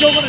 জোর করে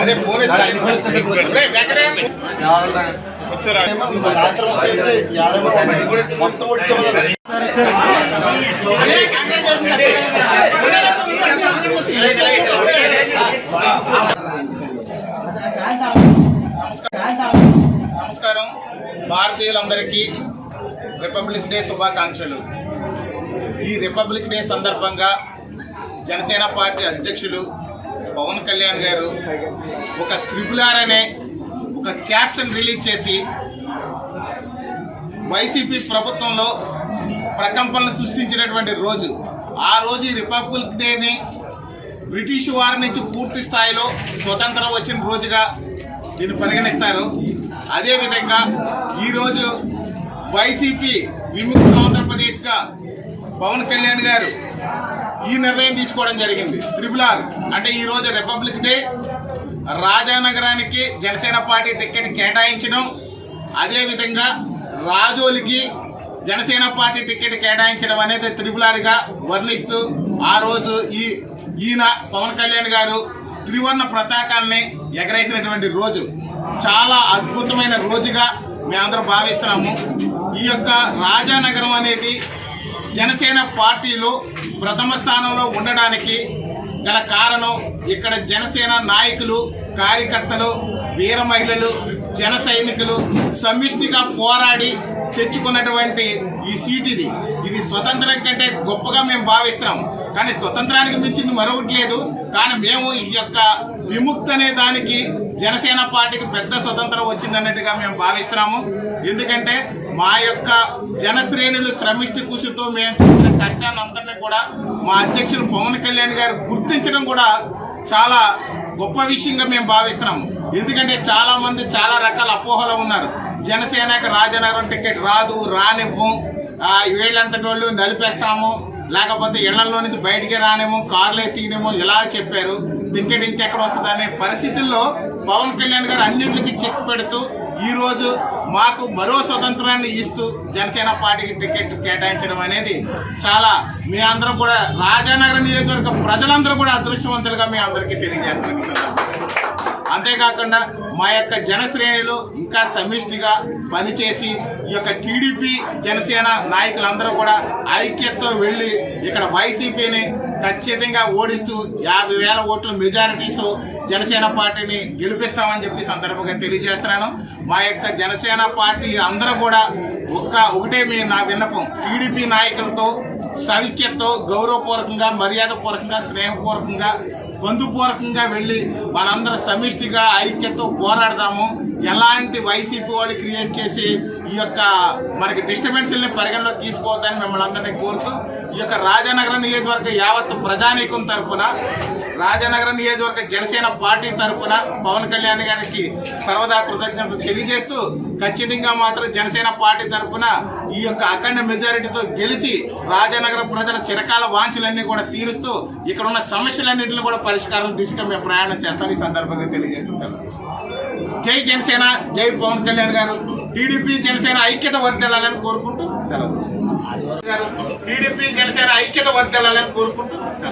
అదే ఫోన్ నమస్కారం భారతీయులందరికీ రిపబ్లిక్ డే శుభాకాంక్షలు ఈ రిపబ్లిక్ డే సందర్భంగా జనసేన పార్టీ అధ్యక్షులు పవన్ కళ్యాణ్ గారు ఒక త్రిపుల్ ఆర్ అనే ఒక క్యాప్షన్ రిలీజ్ చేసి వైసీపీ ప్రభుత్వంలో ప్రకంపనలు సృష్టించినటువంటి రోజు. ఆ రోజు రిపబ్లిక్ డేని బ్రిటిష్ వారి నుంచి పూర్తి స్థాయిలో స్వతంత్రం వచ్చిన రోజుగా దీన్ని పరిగణిస్తారు. అదేవిధంగా ఈరోజు వైసీపీ విముక్త ఆంధ్రప్రదేశ్గా పవన్ కళ్యాణ్ గారు ఈ నిర్ణయం తీసుకోవడం జరిగింది. త్రిపుల్ ఆర్ అంటే ఈరోజు రిపబ్లిక్ డే రాజానగరానికి జనసేన పార్టీ టికెట్ కేటాయించడం. అదేవిధంగా రాజోలికి జనసేన పార్టీ టికెట్ కేటాయించడం అనేది త్రిపులారిగా వర్ణిస్తూ ఆ రోజు ఈ ఈయన పవన్ కళ్యాణ్ గారు త్రివర్ణ ప్రతాకాన్ని ఎగరేసినటువంటి రోజు. చాలా అద్భుతమైన రోజుగా మేమందరం భావిస్తున్నాము. ఈ యొక్క రాజానగరం అనేది జనసేన పార్టీలో ప్రథమ స్థానంలో ఉండడానికి గల కారణం ఇక్కడ జనసేన నాయకులు కార్యకర్తలు వీర మహిళలు జన సైనికులు సమిష్టిగా పోరాడి తెచ్చుకున్నటువంటి ఈ సీట్ ఇది. ఇది స్వతంత్రం కంటే గొప్పగా మేము భావిస్తాం కానీ స్వతంత్రానికి మించింది మరొకటి లేదు. కానీ మేము ఈ యొక్క విముక్త అనే దానికి జనసేన పార్టీకి పెద్ద స్వతంత్రం వచ్చిందన్నట్టుగా మేము భావిస్తున్నాము. ఎందుకంటే మా యొక్క జనశ్రేణులు శ్రమిష్టి కృషితో మేము చేసిన కష్టాన్ని అందరినీ కూడా మా అధ్యక్షులు పవన్ కళ్యాణ్ గారు గుర్తించడం కూడా చాలా గొప్ప విషయంగా మేము భావిస్తున్నాము. ఎందుకంటే చాలా మంది చాలా రకాల అపోహలు ఉన్నారు. జనసేనకి రాజనగరం టికెట్ రాదు రానివ్వం. వీళ్ళంతటి వాళ్ళు నలిపేస్తాము. లేకపోతే ఇళ్ళలో నుంచి బయటికి రానేమో కార్లే తీనేమో ఇలా చెప్పారు. టికెట్ ఇంకెక్కడ వస్తుంది అనే పరిస్థితుల్లో పవన్ కళ్యాణ్ గారు అన్నింటికి చెక్ పెడుతూ ఈరోజు మాకు మరో స్వతంత్రాన్ని ఇస్తూ జనసేన పార్టీకి టికెట్ కేటాయించడం అనేది చాలా మీ అందరం కూడా రాజానగర నియోజకవర్గ ప్రజలందరూ కూడా అదృష్టవంతులుగా మీ అందరికీ తెలియజేస్తాను అంతేకాకుండా మా యొక్క జనశ్రేణిలో ఇంకా సమిష్టిగా పనిచేసి ఈ యొక్క టీడీపీ జనసేన నాయకులందరూ కూడా ఐక్యతతో వెళ్ళి ఇక్కడ వైసీపీని ఖచ్చితంగా ఓడిస్తూ యాభై వేల ఓట్ల మెజారిటీతో జనసేన పార్టీని గెలిపిస్తామని చెప్పి సందర్భంగా తెలియజేస్తున్నాను. మా యొక్క జనసేన పార్టీ అందరూ కూడా ఒక్క ఒకటే మీ నా విన్నపం. టీడీపీ నాయకులతో సవిఖ్యతో గౌరవపూర్వకంగా మర్యాదపూర్వకంగా స్నేహపూర్వకంగా బంధుపూర్వకంగా వెళ్ళి మనందరం సమిష్టిగా ఐక్యతో పోరాడదాము. ఎలాంటి వైసీపీ వాళ్ళు క్రియేట్ చేసి ఈ యొక్క మనకి డిస్టర్బెన్స్ని పరిగణలో తీసుకోవద్దని మిమ్మల్ని అందరినీ కోరుతూ ఈ యొక్క రాజానగరం నియోజకవర్గ యావత్తు ప్రజానీకం తరపున రాజానగరం నియోజకవర్గ జనసేన పార్టీ తరపున పవన్ కళ్యాణ్ గారికి సర్వదా కృతజ్ఞతలు తెలియజేస్తూ ఖచ్చితంగా మాత్రం జనసేన పార్టీ తరపున ఈ యొక్క అఖండ మెజారిటీతో గెలిచి రాజానగరం ప్రజల చిరకాల వాంఛలన్నీ కూడా తీరుస్తూ ఇక్కడ ఉన్న సమస్యలన్నింటినీ కూడా పరిష్కారం దిశగా మేము ప్రయాణం చేస్తాం ఈ సందర్భంగా తెలియజేస్తున్నాం జై జనసేన జై పవన్ కళ్యాణ్ గారు. టీడీపీ జనసేన ఐక్యత వర్ధిల్లాలని కోరుకుంటూ సెలవు. టీడీపీ జనసేన ఐక్యత వర్ధిల్లాలని కోరుకుంటూ